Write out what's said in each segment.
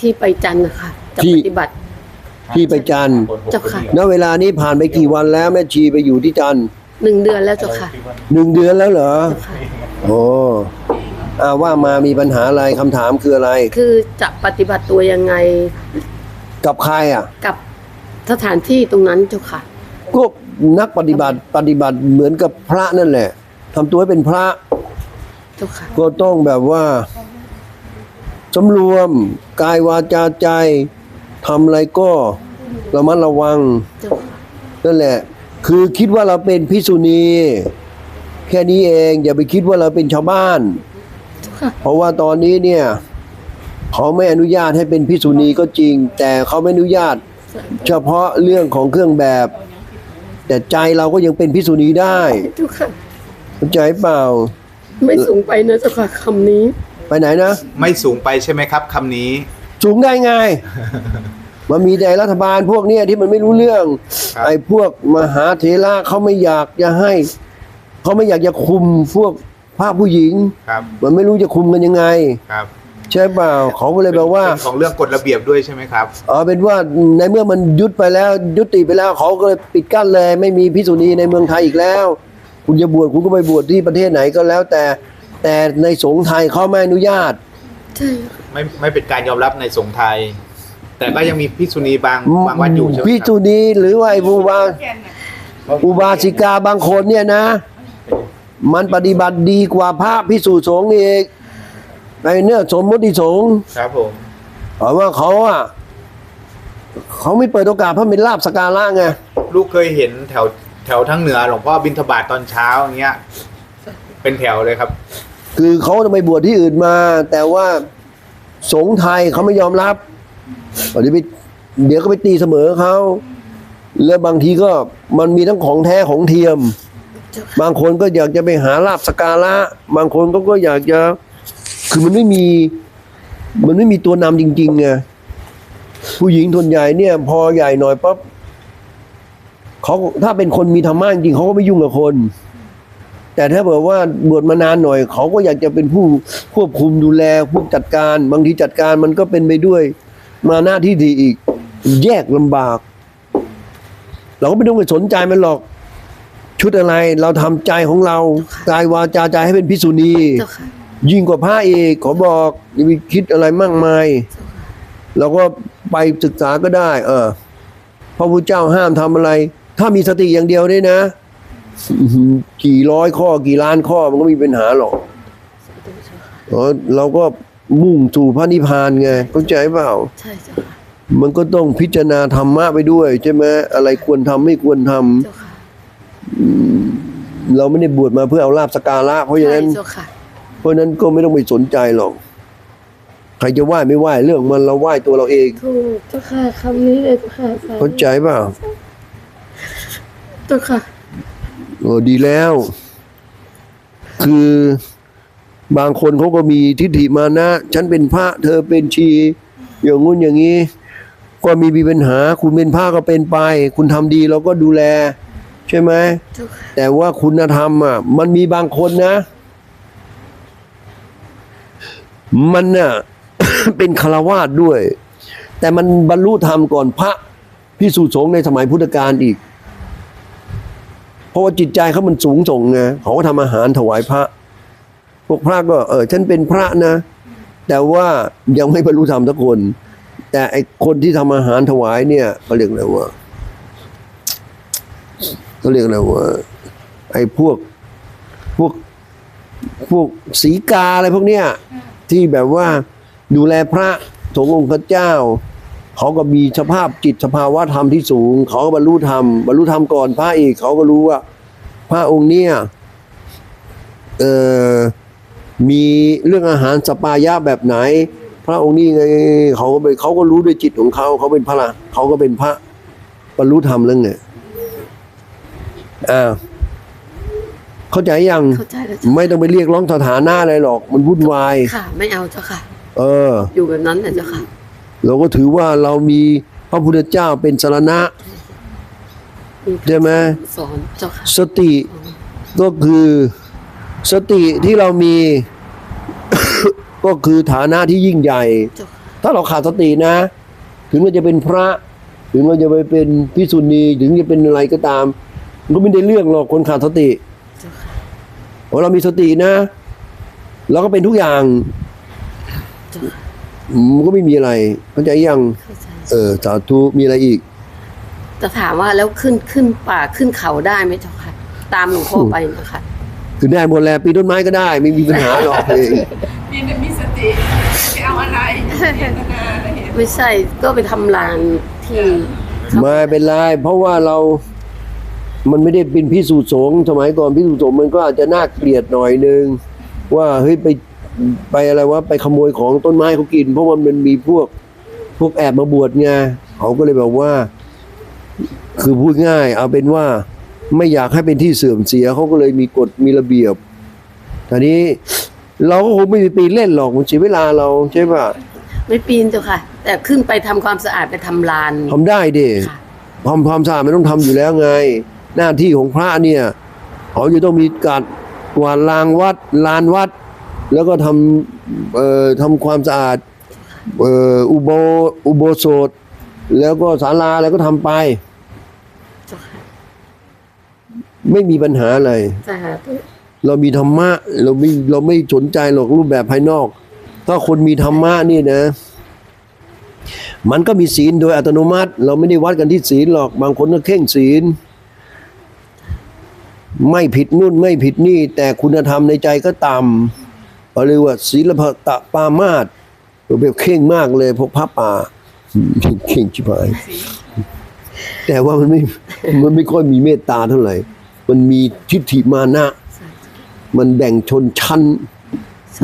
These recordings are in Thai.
ที่ไปจันทร์นะคะจะที่ ปฏิบัติ ที่ไปจันทร์เจ้าค่ะ ณเวลานี้ผ่านไปกี่วันแล้วแม่ชีไปอยู่ที่จันทร์หนึ่งเดือนแล้วเจ้าค่ะหนึ่งเดือนแล้วเหรอ เจ้าค่ะ โอ้อาว่ามามีปัญหาอะไรคำถามคืออะไร คือจะปฏิบัติตัวยังไงกับใครอะ กับสถานที่ตรงนั้นเจ้าค่ะ ก็นักปฏิบัติปฏิบัติเหมือนกับพระนั่นแหละทำตัวให้เป็นพระเจ้าค่ะ ก็ต้องแบบว่า สำรวม กายวาจาใจทำอะไรก็ระมัดระวังเจ้าค่ะนั่นแหละ คือคิดว่าเราเป็นพิษุณี แค่นี้เองอย่าไปคิดว่าเราเป็นชาวบ้านเจ้าค่ะเพราะว่าตอนนี้เนี่ย เขาไม่อนุญาตให้เป็นพิษุณีก็จริง แต่เขาไม่อนุญาต เฉพาะเรื่องของเครื่องแบบ แต่ใจเราก็ยังเป็นพิษุณีได้เจ้าค่ะเข้าใจเปล่า ไม่สูงไปนะเจ้าค่ะคำนี้ ไปไหนนะ ไม่สูงไปใช่ไหมครับคำนี้ สูงได้ไง มันมีแต่รัฐบาลพวกเนี้ยที่มันไม่รู้เรื่องครับไอ้พวกมหาเถระเขาไม่อยากจะให้ เขาไม่อยากจะคุมพวกภาพผู้หญิงครับมันไม่รู้จะคุมกันยังไงครับใช่เปล่าเขาก็เลยแบบว่าเป็นของเรื่องกฎระเบียบด้วยใช่ไหมครับเอาเป็นว่าในเมื่อมันยุดไปแล้ว ยุติไปแล้วเขาก็เลยปิดกั้นเลย ไม่มีพิษุณีในเมืองไทยอีกแล้ว คุณจะบวชคุณก็ไปบวชที่ประเทศไหนก็แล้วแต่ แต่ในสงฆ์ไทยเขาไม่อนุญาต ใช่ค่ะไม่ไม่เป็นการยอมรับในสงฆ์ไทย แต่ก็ยังมีพิกษุณีบางบางวัดอยู่ใช่ไหมพิคษุรับณีหรือว่าไอ้อุบาอุบาสิกาบางคนเนี่ยนะ มันปฏิบัติดีกว่าพระพิสุสงฆ์อีกในเนื้อสมมติสงฆ์ครับผมเพราะว่าเขาอะเขาไม่เปิดโอกาสเพราะเป็นลาบสกการะไงลูกเคยเห็นแถวแถวทั้งเหนือหลวงพ่อบิณฑบาตตอนเช้าอย่างเงี้ย เป็นแถวเลยครับ คือเขาจะไปบวชที่อื่นมา แต่ว่าสงฆ์ไทยเขาไม่ยอมรับเดี๋ยวไปเดี๋ยวก็ไปตีเสมอเขา แล้วบางทีก็มันมีทั้งของแท้ของเทียม บางคนก็อยากจะไปหาลาบสการะ บางคนก็ก็อยากจะ คือมันไม่มี มันไม่มีตัวนำจริงๆไงผู้หญิงทนใหญ่เนี่ย พอใหญ่หน่อยปั๊บเขาถ้าเป็นคนมีธรรมะจริงเขาก็ไม่ยุ่งกับคน แต่ถ้าเผื่อว่าบวชมานานหน่อย เขาก็อยากจะเป็นผู้ควบคุมดูแลผู้จัดการ บางทีจัดการมันก็เป็นไปด้วย มาหน้าที่ดีอีก แยกลำบาก เราก็ไม่ต้องไปสนใจมันหรอก ชุดอะไรเราทำใจของเรากายวาจาใจให้เป็นพิษุณีเจ้าค่ะยิ่งกว่าพระเอกขอบอกอย่าไปคิดอะไรมากมายเราก็ไปศึกษาก็ได้ เออพระพุทธเจ้าห้ามทำอะไร ถ้ามีสติอย่างเดียวด้วยนะอื้อหือ กี่ร้อยข้อกี่ล้านข้อมันก็ไม่มีปัญหาหรอกเออเราก็มุ่งสู่พระนิพพานไงเข้าใจเปล่า ใช่เจ้าค่ะมันก็ต้องพิจารณาธรรมะไปด้วย ใช่ไหมอะไรควรทำไม่ควรทำเจ้าค่ะเราไม่ได้บวชมาเพื่อเอาลาบสกการะเพราะฉะใช่นั้นเจ้าค่ะเพราะฉะนั้นก็ไม่ต้องไปสนใจหรอก ใครจะไหว้ไม่ไหว้เรื่องมันเราไหว้ตัวเราเองถูกเจ้าค่ะคำนี้เลยเจ้าค่ะสาธุเข้าใจเปล่าเจ้าค่ะ โอ้ดีแล้ว คือบางคนเขาก็มีทิฏฐิมานะ ฉันเป็นพระเธอเป็นชี อย่างงู้นอย่างนี้ ก็มีมีปัญหา คุณเป็นพระก็เป็นไป คุณทำดีเราก็ดูแล ใช่ไหมแต่ว่าคุณธรรมอะ มันมีบางคนนะ มันน่ะเป็นคารวาสด้วย แต่มันบรรลุธรรมก่อนพระพิสุสงในสมัยพุทธกาลอีก ราะว่าจิตใจเขามันสูงส่งไงเขาก็ทำอาหารถวายพระ พวกพระก็เออฉันเป็นพระนะ แต่ว่ายังไม่บรรลุธรรมทุกคน แต่ไอคนที่ทำอาหารถวายเนี่ยเขาเรียกอะไรว่าเขาเรียกอะไรว่าไอพวกพวกพวกสีกาอะไรพวกเนี้ยที่แบบว่าดูแลพระสงฆ์องค์พระเจ้า เขาก็มีสภาพจิตสภาวะธรรมที่สูง เขาก็บรรลุธรรมบรรลุธรรมก่อนพระอีกเขาก็รู้ว่า พระองค์เนี้ยเออมีเรื่องอาหารสปายะแบบไหน พระองค์นี้ไงเขาก็ไปเขาก็รู้ด้วยจิตของเขาเขาเป็นพระเขาก็เป็นพระบรรลุธรรมแล้วไงอ้าวเข้าใจยังเข้าใจแล้วเจ้าไม่ต้องไปเรียกร้องสถานะอะไรหรอก มันวุ่นวายค่ะ ไม่เอาเจ้าค่ะ เออ อยู่แบบนั้นแหละเจ้าค่ะ เราก็ถือว่าเรามีพระพุทธเจ้าเป็นสรณะมีใช่ไหมสอนเจ้าค่ะสติก็คือสติที่เรามี ก็คือฐานะที่ยิ่งใหญ่เจ้าค่ะตถ้าเราขาดสตินะ ถึงเราจะเป็นพระ ถึงเราจะไปเป็นพิสุณีถึงจะเป็นอะไรก็ตาม มันก็ไม่ได้เรื่องหรอกคนขาดสติเจ้าค่ะพอเรามีสตินะ เราก็เป็นทุกอย่างเจ้าค่ะ มันก็ไม่มีอะไรเข้าใจยังเข้าใจเออสาธุมีอะไรอีกจะถามว่าแล้วขึ้นขึ้นป่าขึ้นเขาได้ไหมเจ้าค่ะ ตามหลวงพ่อไปนะคะคือได้หมดแหล้วปีนต้นไม้ก็ได้ ไม่มีปัญหาหรอกเองมีแต่มีสติไม่เอาอะไรเจตนาอะไรเห็นไม่ใช่ก็ไปทำลานที่เขาไม่เป็นไรเพราะว่าเรามันไม่ได้เป็นพิสูจน์สงฆ์สมัยก่อนพิสูจน์สงฆ์มันก็อาจจะน่าเกลียดหน่อยนึงว่าเฮ้ยไป ไปอะไรวะไปขโมยของต้นไม้เขากิน เพราะว่ามันมีพวกพวกแอบมาบวชไงเขาก็เลยแบบว่า คือพูดง่าย เอาเป็นว่าไม่อยากให้เป็นที่เสื่อมเสียเขาก็เลยมีกฎมีระเบียบทีนี้เราก็คงไม่มีปีนเล่นหรอกมันเสียเวลาเราใช่ป่ะไม่ปีนเจ้าค่ะ แต่ขึ้นไปทำความสะอาดไปทำลานทำได้ดิค่ะความความสะอาดมันต้องทำอยู่แล้วไง หน้าที่ของพระเนี่ยเขาจะต้องมีการกวาดลางวัดลานวัด แล้วก็ทำเอ่อทำความสะอาดเอ่ออุโบอุโบสถ แล้วก็ศาลาอะไรก็ทำไป เจ้าค่ะไม่มีปัญหาอะไร สาธุเรามีธรรมะ เราไม่เราไม่สนใจหรอกรูปแบบภายนอก ถ้าคนมีธรรมะนี่นะ มันก็มีศีลโดยอัตโนมัติ เราไม่ได้วัดกันที่ศีลหรอก บางคนก็เข่งศีล ไม่ผิดนู่นไม่ผิดนี่ แต่คุณธรรมในใจก็ต่ำ เขาเรียกว่าศีลพตะปามาตแบบเข่งมากเลยพวกพระป่าเข่งชิบหาย แต่ว่ามันไม่มันไม่ค่อยมีเมตตาเท่าไหร่ มันมีทิฏฐิมานะ มันแบ่งชนชั้น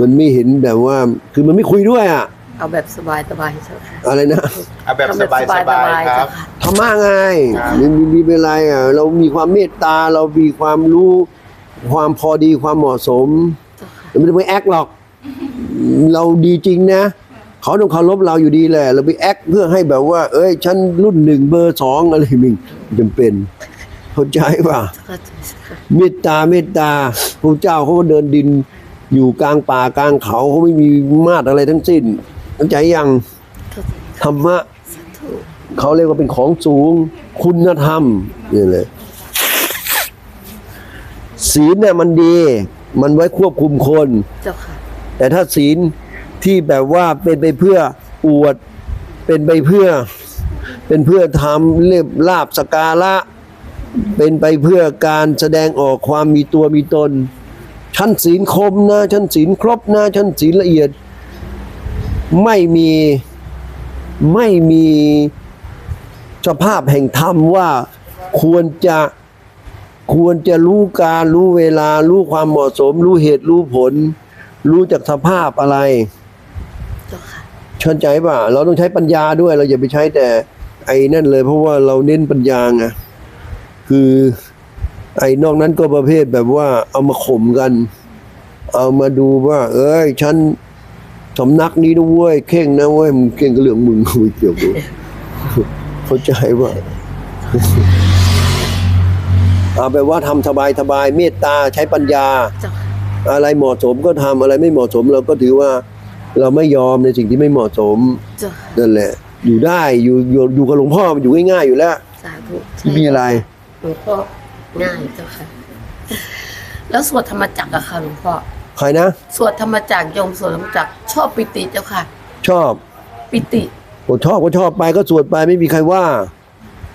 มันไม่เห็นแบบว่า คือมันไม่คุยด้วยอะเอาแบบสบายสบายๆเจ้าค่ะอะไรนะเอาแบบทำสบายสบายๆครับเจ้าค่ะธรรมะไงครับมันมีมีเป็นไรอะเรามีความเมตตาเรามีความรู้ ความพอดีความเหมาะสมเจ้าค่ะเรา ไม่ได้ไปแอคหรอก เราดีจริงนะเขาต้องเคารพเราอยู่ดีแหละ เราไปแอคเพื่อให้แบบว่า เอ้ยฉันรุ่นหนึ่งเบอร์สองอะไรมึงจำเป็นเข้าใจป่ะเมตตาเมตตาพระเจ้าเขาก็เดินดิน อยู่กลางป่ากลางเขาเขาไม่มีมาตรอะไรทั้งสิ้นเข้าใจยังธรรมะเขาเรียกว่าเป็นของสูง คุณธรรมนี่เลยศีลเนี่ยมันดี มันไว้ควบคุมคน เจ้าค่ะ แต่ถ้าศีลที่แบบว่าเป็นไปเพื่ออวด เป็นไปเพื่อ เป็นเพื่อทำเรียบลาบสกการะ เป็นไปเพื่อการแสดงออกความมีตัวมีตน ชั้นศีลคมนะ ชั้นศีลครบนะ ชั้นศีลละเอียด ไม่มีไม่มีสภาพแห่งธรรมว่าควรจะ ควรจะรู้การรู้เวลา รู้ความเหมาะสม รู้เหตุรู้ผล รู้จากสภาพอะไรเจ้าค่ะเข้าใจป่ะ เราต้องใช้ปัญญาด้วย เราอย่าไปใช้แต่ไอ้นั่นเลย เพราะว่าเราเน้นปัญญาไงคือไอ้นอกนั้นก็ประเภทแบบว่าเอามาข่มกัน เอามาดูว่า เอ้ยฉันสำนักนี้นะเว้ยเข่งนะเว้ยมึงเข่งกับเรื่องมึงไม่เกี่ยวกับเข้าใจป่ะ เอาไปว่าทำสบายสบายๆเมตตาใช้ปัญญาเจ้าค่ะอะไรเหมาะสมก็ทำอะไรไม่เหมาะสมเราก็ถือว่า เราไม่ยอมในสิ่งที่ไม่เหมาะสมเจ้าค่ะนั่นแหละ อยู่ได้อยู่อยู่อยู่กับหลวงพ่อมันอยู่ง่ายๆอยู่แล้วสาธุไม่มีอะไรหลวงพ่อง่ายเจ้าค่ะ แล้วสวดธรรมจักรอะค่ะหลวงพ่อใครนะสวดธรรมจักรโยมสวดธรรมจักรชอบปิติเจ้าค่ะ ชอบปิติก็ชอบก็ชอบไปก็สวดไปไม่มีใครว่า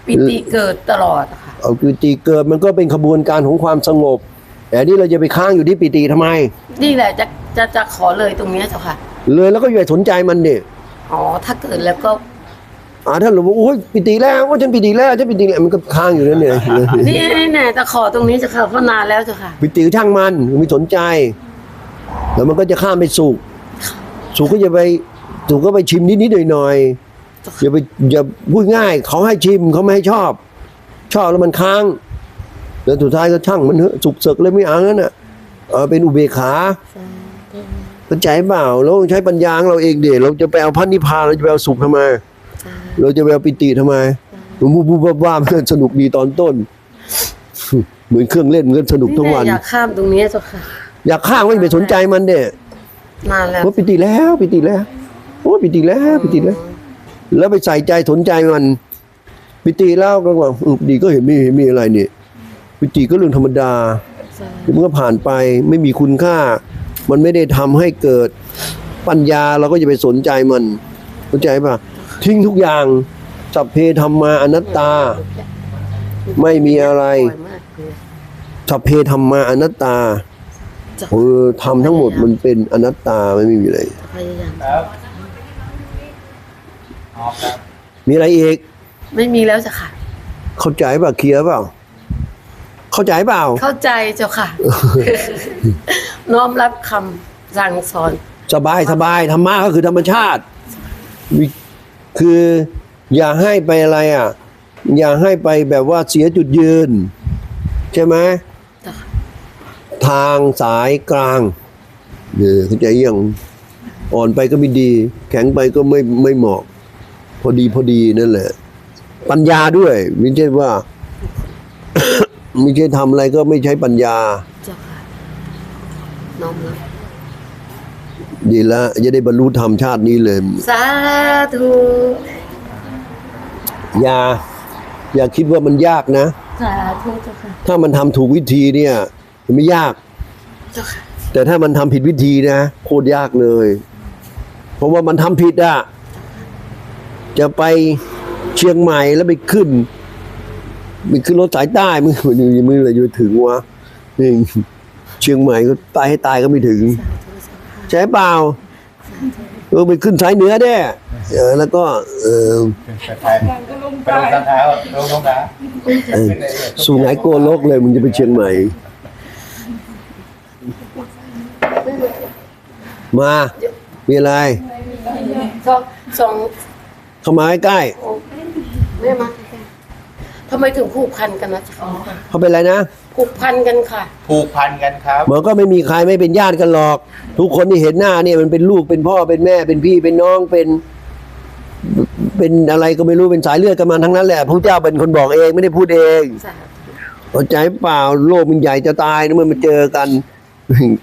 ปิติเกิดตลอดอะค่ะ เอาปิติเกิดมันก็เป็นขบวนการของความสงบ แต่นี่เราจะไปค้างอยู่ที่ปิติทำไม นี่แหละจะจะจะขอเลยตรงเนี้ยเจ้าค่ะ เลยแล้วก็อย่าสนใจมันดิอ๋อถ้าเกิดแล้วก็อ่าถ้าเราบอกโอ้ยปิติแล้วว่าฉันปิติแล้วฉันปิติแล้วมันก็ค้างอยู่นั่นเนี่ยนี่นี่แน่จะขอตรงนี้เจ้าค่ะเพราะนานแล้วเจ้าค่ะ ปิติช่างมันไม่สนใจ แล้วมันก็จะข้ามไปสุขสุขก็จะไปสุขก็ไปชิมนิดๆหน่อยๆอย่าไปอย่าพูดง่ายเขาให้ชิมเขาไม่ให้ชอบ ชอบแล้วมันค้างแล้วสุดท้ายก็ช่างมันเถอะสุกเสกเลยไม่เอางั้นน่ะเออเป็นอุเบกขาเข้าใจเปล่าเราใช้ปัญญาของเราเองเดี๋ยวเราจะไปเอาพันนิพพานเราจะไปเอาสุขทำไม เราจะไปเอาปิติทำไมหลวงปู่บูบว่ามันสนุกดีตอนต้น เหมือนเครื่องเล่นเหมือนสนุกทั้งวันอยากข้ามตรงนี้จ้าค่ะอยากข้างไม่ไปสนใจมันเด้นาแล้วว่าปิติแล้วปิติแล้วโอ้ปิติแล้วปิติแล้ว แล้วไปใส่ใจสนใจมัน ปิติแล้วก็ว่าอืมปิติก็เห็นไม่เห็นมีอะไรนี่ปิติก็เรื่องธรรมดาใช่มันก็ผ่านไปไม่มีคุณค่า มันไม่ได้ทำให้เกิดปัญญาเราก็จะไปสนใจมันเข้าใจป่ะทิ้งทุกอย่างสัพเพธรรมาอนัตตา ไม่มีอะไรบ่อยมากเลยสัพเพธรรมาอนัตตาจ้ะเออทำทั้งหมดมันเป็นอนัตตาไม่มีอะไรพยายามครับอ๋อครับมีอะไรอีก ไม่มีแล้วจ้ะค่ะ เข้าใจป่ะเคลียร์เปล่า เข้าใจเปล่า เข้าใจเจ้าค่ะ น้อมรับคำสั่งสอน สบายสบายธรรมะก็คือธรรมชาติวิคืออย่าให้ไปอะไรอะ อย่าให้ไปแบบว่าเสียจุดยืน ใช่ไหมจ้ะค่ะทางสายกลางเออเข้าใจยังอ่อนไปก็ไม่ดี แข็งไปก็ไม่ไม่เหมาะ พอดีพอดีนั่นแหละ ปัญญาด้วยไม่ใช่ว่า ไม่ใช่ทำอะไรก็ไม่ใช้ปัญญา เจ้าค่ะน้อมรับดีแล้วจะได้บรรลุธรรมชาตินี้เลย สาธุอย่า อย่าคิดว่ามันยากนะ สาธุเจ้าค่ะถ้ามันทำถูกวิธีเนี่ยมันไม่ยาก เจ้าค่ะแต่ถ้ามันทำผิดวิธีนะโคตรยากเลย เพราะว่ามันทำผิดอะจะไป เชียงใหม่แล้วไปขึ้นไปขึ้นรถสายใต้มึงมึงมึงอะไรจะไปถึงวะนี่เชียงใหม่ก็ตายให้ตายก็ไม่ถึง ใช่เปล่าเออไปขึ้นสายเหนือเด้เออแล้วก็ เออไปไปไปลงทางเท้าลงทางเท้าเออสู่ไหนโกโลกเลยมึงจะไปเชียงใหม่ มา มีอะไรก็ส่งเข้ามาใกล้โอ้ แม่มาทำไมถึงผูกพันกันนะจ๊ะๆเขาเป็นอะไรนะ ผูกพันกันค่ะ ผูกพันกันครับมันก็ไม่มีใครไม่เป็นญาติกันหรอก ทุกคนที่เห็นหน้าเนี่ยมันเป็นลูกเป็นพ่อเป็นแม่เป็นพี่เป็นน้องเป็นเป็นอะไรก็ไม่รู้เป็นสายเลือดกันมาทั้งนั้นแหละพระเจ้าเป็นคนบอกเองไม่ได้พูดเองสาธุเข้าใจเปล่าโลกมันใหญ่จะตายนะมันมาเจอกัน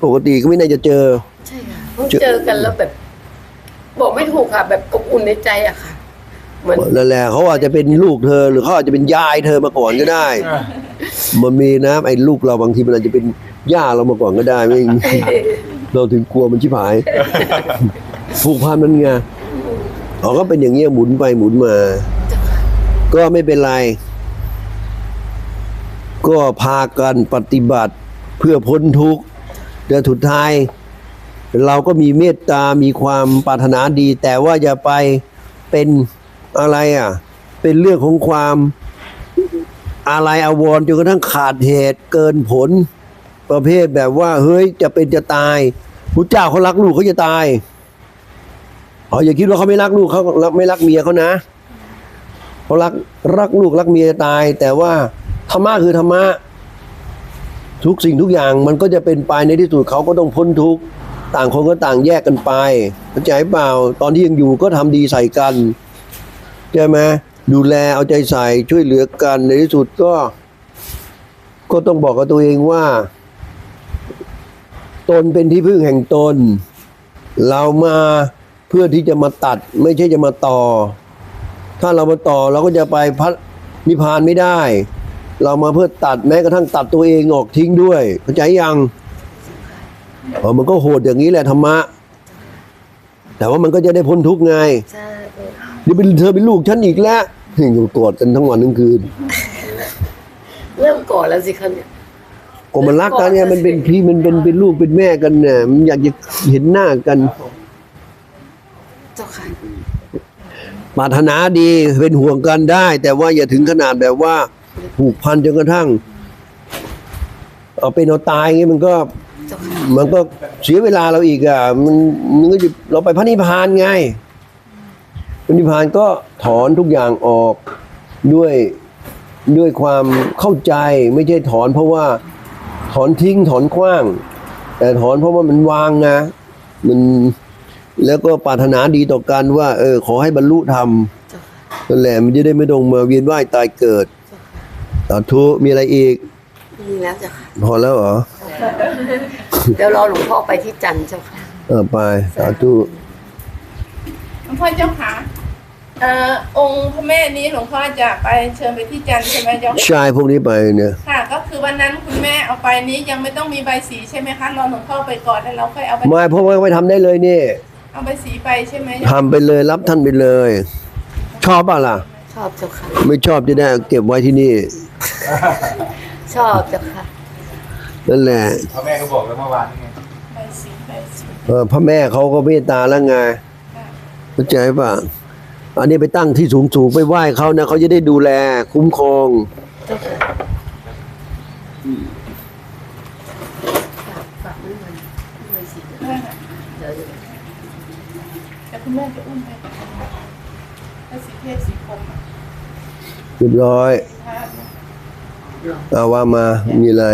ปกติก็ไม่น่าจะเจอ ใช่ค่ะเพิ่งเจอกันแล้วแบบ บอกไม่ถูกค่ะ แบบอบอุ่นในใจอะค่ะเหมือ นนั่นแหละเขาอาจจะเป็นลูกเธอ หรือเขาอาจจะเป็นยายเธอมาก่อนก็ได้ มันมีนะไอ้ลูกเราบางทีมันอาจจะเป็นย่าเรามาก่อนก็ได้ไม่เราถึงกลัวมันชิบหายผูกพันมันไงเขาก็เป็นอย่างเงี้ยหมุนไปหมุนมา ก็ไม่เป็นไร ก็พากันปฏิบัติเพื่อพ้นทุกข์แต่สุดท้าย เราก็มีเมตตา มีความปรารถนาดี แต่ว่าอย่าไปเป็น อะไรอะ เป็นเรื่องของความอะไรอาวรจนกระทั่งขาดเหตุเกินผล ประเภทแบบว่า เฮ้ยจะเป็นจะตายพระเจ้าเขารักลูกเขาจะตายอ๋ออย่าคิดว่าเขาไม่รักลูกเขารักไม่รักเมียเขานะเขารักรักลูกรักเมียจะตาย แต่ว่าธรรมะคือธรรมะทุกสิ่งทุกอย่างมันก็จะเป็นไปในที่สุดเขาก็ต้องพ้นทุกต่างคนก็ต่างแยกกันไปเข้าใจเปล่า ตอนที่ยังอยู่ก็ทำดีใส่กัน ใช่ไหมดูแลเอาใจใส่ช่วยเหลือกันในที่สุดก็ ก็ต้องบอกกับตัวเองว่า ตนเป็นที่พึ่งแห่งตน เรามาเพื่อที่จะมาตัด ไม่ใช่จะมาต่อ ถ้าเรามาต่อเราก็จะไปพัฒนิพพานไม่ได้ เรามาเพื่อตัดแม้กระทั่งตัดตัวเองออกทิ้งด้วยเข้าใจยังเออมันก็โหดอย่างนี้แหละธรรมะ แต่ว่ามันก็จะได้พ้นทุกข์ไงใช่ เลยเดี๋ยวเป็นเธอเป็นลูกฉันอีกแล้วอยู่กอดกันทั้งวันทั้งคืนเริ่มก่อนแล้วสิคะเนี่ยก็มันรักกันเนี่ยมันเป็นพี่มันเป็นเป็นลูกเป็นแม่กันเนี่ยมันอยากจะเห็นหน้ากัน เจ้าค่ะปรารถนาดีเป็นห่วงกันได้ แต่ว่าอย่าถึงขนาดแบบว่าผูกพันจนกระทั่ง เอาเป็นเอาตายอย่างงี้มันก็ เจ้าค่ะมันก็เสียเวลาเราอีกอะมันมันก็จะเราไปพระนิพพานไง พระนิพพานก็ถอนทุกอย่างออกด้วยด้วยความเข้าใจไม่ใช่ถอนเพราะว่าถอนทิ้งถอนขว้าง แต่ถอนเพราะว่ามันวางนะมันแล้วก็ปรารถนาดีต่อกันว่า เออ ขอให้บรรลุธรรมเจ้าค่ะนั่นแหละมันจะได้ไม่ต้องมาเวียนว่ายตายเกิดสาธุมีอะไรอีกมีแล้วเจ้าค่ะพอแล้วเหรอเดี๋ยวรอหลวงพ่อไปที่จันทร์เจ้าค่ะเออไปสาธุหลว งพ่อเจ้าค่ะเอ่อองค์พระแม่นี้หลวงพ่อจะไปเชิญไปที่จันทร์ใช่ไหมเจ้าค่ะชายพวกนี้ไปเนี่ย ค่ะ ก็คือวันนั้นคุณแม่เอาไปนี้ยังไม่ต้องมีใบสีใช่ไหมคะรอหลวงพ่อไปก่อนแล้วเราค่อยเอาใบไม่เพราะว่าไปทำได้เลยนี่เอาใบสีไปใช่ไหมทำไปเลยรับท่านไปเลย ชอบป่ะล่ะ ชอบเจ้าค่ะ ไม่ชอบจะได้เก็บไว้ที่นี่ ชอบเจ้าค่ะ นั่นแหละ พ่อแม่ก็บอกแล้วเมื่อวานนี่ไงใบสีใบสี เออพระแม่เขาก็เมตตาแล้วไงค่ะ เข้าใจป่ะอันนี้ไปตั้งที่สูงสูงๆไปไหว้เขานะเขาจะได้ดูแลคุ้มครองเจ้าค่ะฝากฝากไว้หน่อยไว้สิได้ค่ะเดี๋ยวเดี๋ยวแต่คุณแม่จะอุ้มไปถ้สีเทศสีคมเรียบร้อยเอาว่ามามีอะไร